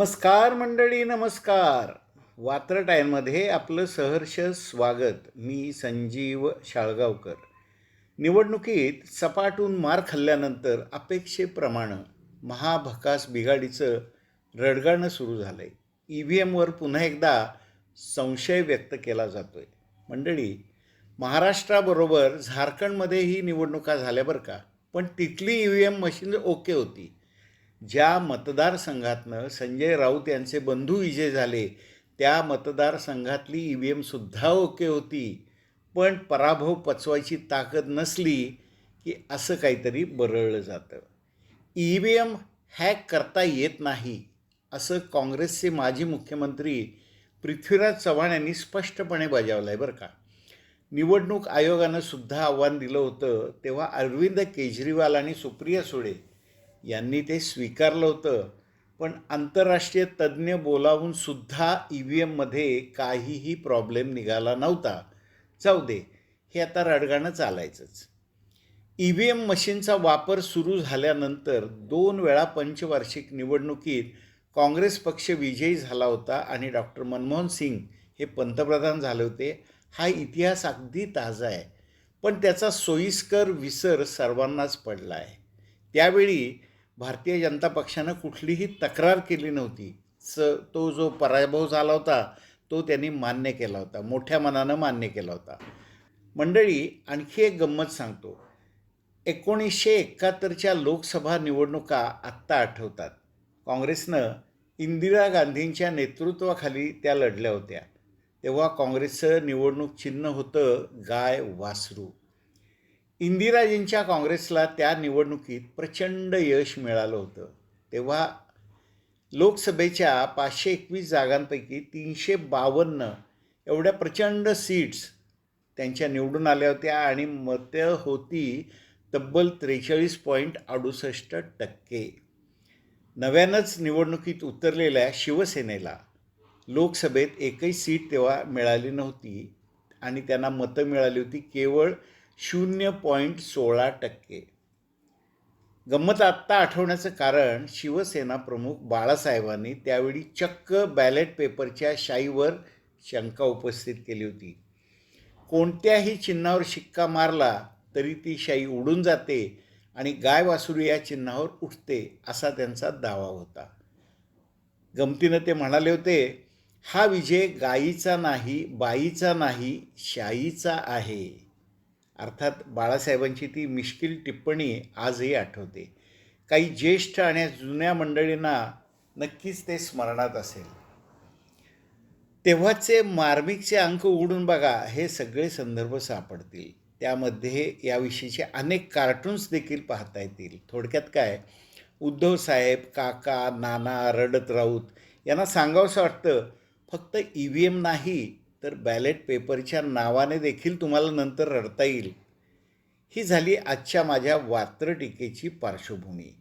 नमस्कार मंडळी नमस्कार. वात्र टाईममध्ये आपलं सहर्ष स्वागत. मी संजीव शाळगावकर. निवडणुकीत सपाटून मार खाल्ल्यानंतर अपेक्षेप्रमाणे महाभकास बिघाडीचं रडगाणं सुरू झालं आहे ई व्ही एमवर पुन्हा एकदा संशय व्यक्त केला जातो आहे मंडळी महाराष्ट्राबरोबर झारखंडमध्येही निवडणुका झाल्या बरं का? पण तिथली E V M machine okay होती. ज्या मतदारसंघातनं संजय राऊत यांचे बंधू विजय झाले त्या मतदारसंघातली ई व्ही एमसुद्धा ओके होती. पण पराभव पचवायची ताकद नसली की असं काहीतरी बरळलं जातं. ई व्ही एम हॅक करता येत नाही असं काँग्रेसचे माजी मुख्यमंत्री पृथ्वीराज चव्हाण यांनी स्पष्टपणे बजावलं आहे बरं का. निवडणूक आयोगानं सुद्धा आव्हान दिलं होतं तेव्हा अरविंद केजरीवाल आणि सुप्रिया सुळे यांनी ते स्वीकारलं होतं. पण आंतरराष्ट्रीय तज्ज्ञ बोलावून सुद्धा ई व्ही एममध्ये काहीही प्रॉब्लेम निघाला नव्हता. जाऊ दे हे आता रडगाणं चालायचंच. ई व्ही एम मशीनचा वापर सुरू झाल्यानंतर दोन वेळा पंचवार्षिक निवडणुकीत काँग्रेस पक्ष विजयी झाला होता आणि डॉक्टर मनमोहन सिंग हे पंतप्रधान झाले होते. हा इतिहास अगदी ताजा आहे. पण त्याचा सोयीस्कर विसर सर्वांनाच पडला आहे. त्यावेळी भारतीय जनता पक्षानं कुठलीही तक्रार केली नव्हती. स तो जो पराभव झाला होता तो त्यांनी मान्य केला होता. मोठ्या मनानं मान्य केला होता. मंडळी आणखी एक गंमत सांगतो. एकोणीसशे एकाहत्तरच्या लोकसभा निवडणुका आत्ता आठवतात. काँग्रेसनं इंदिरा गांधींच्या नेतृत्वाखाली त्या लढल्या होत्या. तेव्हा काँग्रेसचं निवडणूक चिन्ह होतं गाय वासरू. इंदिराजींच्या काँग्रेसला त्या निवडणुकीत प्रचंड यश मिळालं होतं. तेव्हा लोकसभेच्या पाचशे एकवीस जागांपैकी तीनशे बावन्न एवढ्या प्रचंड सीट्स त्यांच्या निवडून आल्या होत्या आणि मतं होती तब्बल त्रेचाळीस पॉईंट अडुसष्ट टक्के. नव्यानंच निवडणुकीत उतरलेल्या शिवसेनेला लोकसभेत एकही सीट तेव्हा मिळाली नव्हती आणि त्यांना मतं मिळाली होती केवळ शून्य पॉईंट सोळा टक्के. गंमत आत्ता आठवण्याचं कारण शिवसेना प्रमुख बाळासाहेबांनी त्यावेळी चक्क बॅलेट पेपरच्या शाईवर शंका उपस्थित केली होती. कोणत्याही चिन्हावर शिक्का मारला तरी ती शाई उडून जाते आणि गाय वासुरी या चिन्हावर उठते असा त्यांचा दावा होता. गमतीनं ते म्हणाले होते हा विजय गायीचा नाही बाईचा नाही शाईचा आहे. अर्थात बाळासाहेबांची ती मिश्किल टिप्पणी आजही आठवते. काही ज्येष्ठ आणि जुन्या मंडळींना नक्कीच ते स्मरणात असेल. तेव्हाचे मार्मिकचे अंक उघडून बघा हे सगळे संदर्भ सापडतील. त्यामध्ये याविषयीचे अनेक कार्टून्स देखील पाहता येतील. थोडक्यात काय? उद्धव साहेब काका नाना रडत राऊत यांना सांगावंसं वाटतं फक्त ई व्ही एम नाही तर बॅलेट पेपरच्या नावाने देखील तुम्हाला नंतर रडता येईल. ही झाली आजच्या माझ्या वात्रटीकेची पार्श्वभूमी.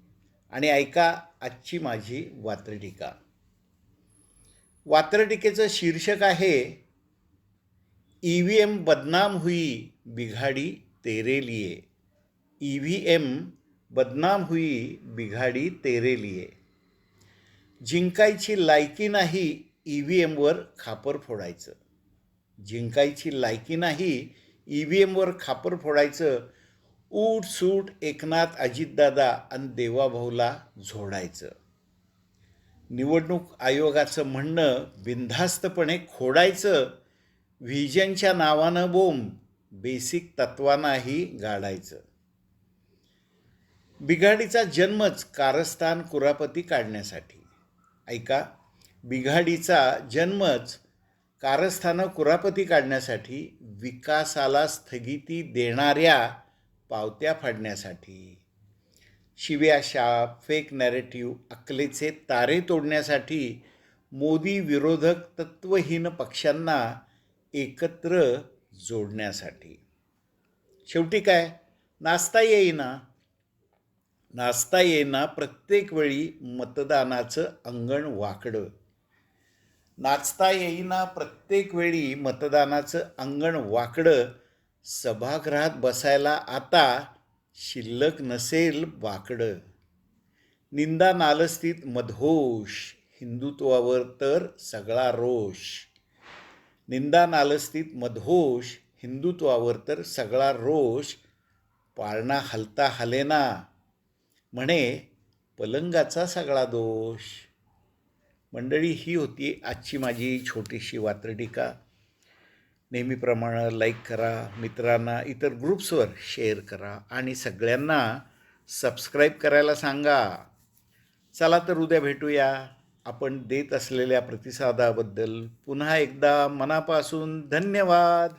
आणि ऐका आजची माझी वात्रटिका. वात्रटीकेचं शीर्षक आहे ई व्ही एम बदनाम हुई बिघाडी तेरे लिए. ई व्ही एम बदनाम हुई बिघाडी तेरे लिए. जिंकायची लायकी नाही ई व्ही एमवर खापर फोडायचं. जिंकायची लायकी नाही ई व्ही एमवर खापर फोडायचं ऊट सूट एकनाथ अजितदादा आणि देवाभाऊला झोडायचं. निवडणूक आयोगाचं म्हणणं बिनधास्तपणे खोडायचं व्हिजनच्या नावानं बोंब बेसिक तत्वांनाही गाडायचं. बिघाडीचा जन्मच कारस्थान कुरापती काढण्यासाठी. ऐका बिघाडीचा जन्मच कारस्थानं कुरापती काढण्यासाठी विकासाला स्थगिती देणाऱ्या पावत्या फाडण्यासाठी. शिव्या शाप फेक नॅरेटिव्ह अकलेचे तारे तोडण्यासाठी मोदी विरोधक तत्वहीन पक्षांना एकत्र जोडण्यासाठी. शेवटी काय? नाचता येईना. नाचता येईना प्रत्येक वेळी मतदानाचं अंगण वाकडं. नाचता येईना प्रत्येक वेळी मतदानाचं अंगण वाकडं सभागृहात बसायला आता शिल्लक नसेल वाकडं. निंदा नालस्थित मधोष हिंदुत्वावर तर सगळा रोष. निंदा नालस्तीत मधोष हिंदुत्वावर तर सगळा रोष. पाळणा हलता हलेना म्हणे पलंगाचा सगळा दोष. मंडळी ही होती आजची माझी छोटीशी वात्रटिका. नेहमीप्रमाणे लाईक करा मित्रांना इतर ग्रुप्सवर शेअर करा आणि सगळ्यांना सबस्क्राईब करायला सांगा. चला तर उद्या भेटूया. आपण देत असलेल्या प्रतिसादाबद्दल पुन्हा एकदा मनापासून धन्यवाद.